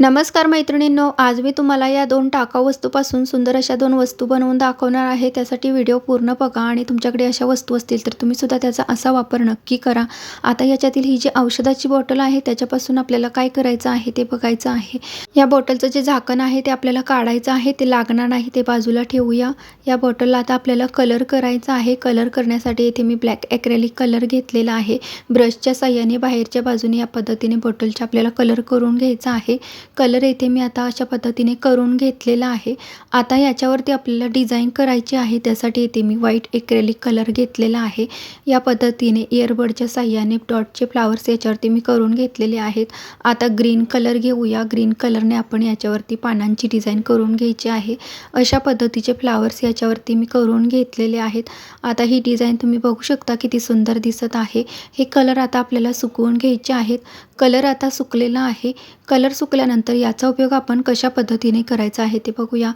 नमस्कार मैत्रिणींनो आज मी तुम्हाला या दोन टाकाऊ वस्तूपासून सुंदर अशा दोन वस्तू बनवून दाखवणार आहे. त्यासाठी व्हिडिओ पूर्ण बघा आणि तुमच्याकडे अशा वस्तू असतील तर तुम्ही सुद्धा त्याचा असा वापर नक्की करा. आता याच्यातील ही जी औषधाची बॉटल आहे त्याच्यापासून आपल्याला काय करायचं आहे ते बघायचं आहे. या बॉटलचं जे झाकण आहे ते आपल्याला काढायचं आहे ते लागणार नाही ते बाजूला ठेवूया. या बॉटलला आता आपल्याला कलर करायचा आहे. कलर करण्यासाठी इथे मी ब्लॅक ॲक्रेलिक कलर घेतलेला आहे. ब्रशच्या साह्याने बाहेरच्या बाजूने या पद्धतीने बॉटलच्या आपल्याला कलर करून घ्यायचा आहे. कलर येथे मी आता अशा पद्धतीने करून घेतलेला आहे. आता याच्यावरती आपल्याला डिझाईन करायची आहे. त्यासाठी इथे मी व्हाईट एक्रेलिक कलर घेतलेला आहे. या पद्धतीने इयरबडच्या साह्याने डॉटचे फ्लावर्स याच्यावरती मी करून घेतलेले आहेत. आता ग्रीन कलर घेऊया. ग्रीन कलरने आपण याच्यावरती पानांची डिझाईन करून घ्यायची आहे. अशा पद्धतीचे फ्लावर्स याच्यावरती मी करून घेतलेले आहेत. आता ही डिझाईन तुम्ही बघू शकता किती सुंदर दिसत आहे. हे कलर आता आपल्याला सुकवून घ्यायचे आहेत. कलर आता सुकलेला आहे. कलर सुकल्यानंतर तर याचा उपयोग आपण कशा पद्धतीने करायचा आहे ते बघूया.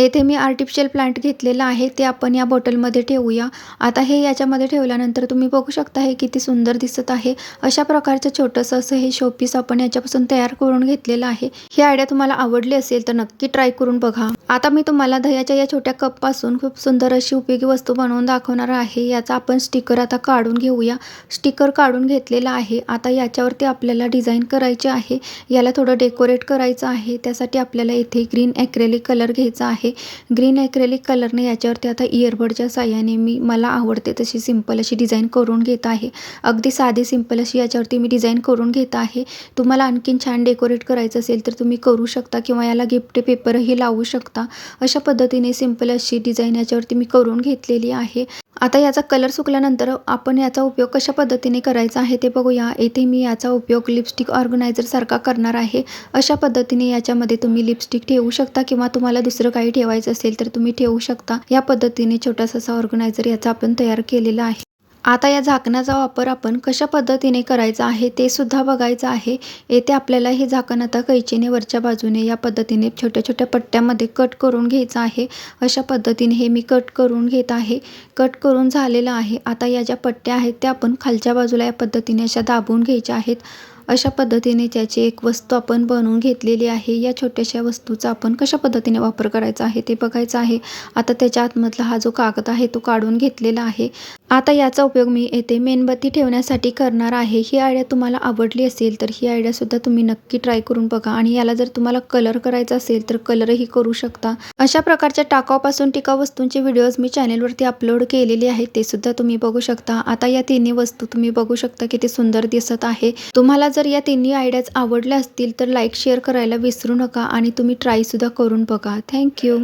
येथे मी आर्टिफिशियल प्लांट घेतलेला आहे ते आपण या बॉटलमध्ये ठेवूया. आता हे याच्यामध्ये ठेवल्यानंतर तुम्ही बघू शकता हे किती सुंदर दिसत आहे. अशा प्रकारचं छोटंसं असं हे शोपीस आपण याच्यापासून तयार करून घेतलेलं आहे. ही आयडिया तुम्हाला आवडली असेल तर नक्की ट्राय करून बघा. आता मी तुम्हाला दह्याच्या या छोट्या कपपासून खूप सुंदर अशी उपयोगी वस्तू बनवून दाखवणार आहे. याचा आपण स्टिकर आता काढून घेऊया. स्टिकर काढून घेतलेला आहे. आता याच्यावरती आपल्याला डिझाईन करायचे आहे. याला थोडं डेकोरेट करायचं आहे. त्यासाठी आपल्याला इथे ग्रीन ॲक्रेलिक कलर घ्यायचा आहे. ग्रीन ॲक्रेलिक कलरने याच्यावरती आता इयरबडच्या साह्याने मी मला आवडते तशी सिंपल अशी डिझाईन करून घेत आहे. अगदी साधी सिंपल अशी याच्यावरती मी डिझाईन करून घेत आहे. तुम्हाला आणखीन छान डेकोरेट करायचं असेल तर तुम्ही करू शकता किंवा याला गिफ्ट पेपरही लावू शकता. अशा पद्धतीने सिंपल अशी डिझाईन याच्यावरती मी करून घेतलेली आहे. आता याचा कलर सुकल्यानंतर आपण याचा उपयोग कशा पद्धतीने करायचा आहे ते बघूया. येथे मी याचा उपयोग लिपस्टिक ऑर्गनायझरसारखा करणार आहे. अशा पद्धतीने याच्यामध्ये तुम्ही लिपस्टिक ठेवू शकता किंवा तुम्हाला दुसरं काही ठेवायचं असेल तर तुम्ही ठेवू शकता. या पद्धतीने छोटासा असा ऑर्गनायझर याचा आपण तयार केलेला आहे. आता या झाकणाचा वापर आपण कशा पद्धतीने करायचा आहे ते सुद्धा बघायचं आहे. येथे आपल्याला हे झाकण आता कैचीने वरच्या बाजूने या पद्धतीने छोट्या छोट्या पट्ट्यामध्ये कट करून घ्यायचं आहे. अशा पद्धतीने हे मी कट करून घेत आहे. कट करून झालेलं आहे. आता या ज्या पट्ट्या आहेत त्या आपण खालच्या बाजूला या पद्धतीने अशा दाबून घ्यायच्या आहेत. अशा पद्धतीने त्याची एक वस्तू आपण बनवून घेतलेली आहे. या छोट्याशा वस्तूचा आपण कशा पद्धतीने वापर करायचा आहे ते बघायचं आहे. आता त्याच्या आतमधला हा जो कागद आहे तो काढून घेतलेला आहे. आता याचा उपयोग मी येथे मेणबत्ती ठेवण्यासाठी करणार आहे. ही आयडिया तुम्हाला आवडली असेल तर ही आयडियासुद्धा तुम्ही नक्की ट्राय करून बघा आणि याला जर तुम्हाला कलर करायचा असेल तर कलरही करू शकता. अशा प्रकारच्या टाकावपासून टिकाऊ वस्तूंचे व्हिडिओज मी चॅनेलवरती अपलोड केलेले आहेत. ते सुद्धा तुम्ही बघू शकता. आता या तिन्ही वस्तू तुम्ही बघू शकता किती सुंदर दिसत आहे. तुम्हाला जर या तिन्ही आयडियाज आवडल्या असतील तर लाईक शेअर करायला विसरू नका आणि तुम्ही ट्रायसुद्धा करून बघा. थँक्यू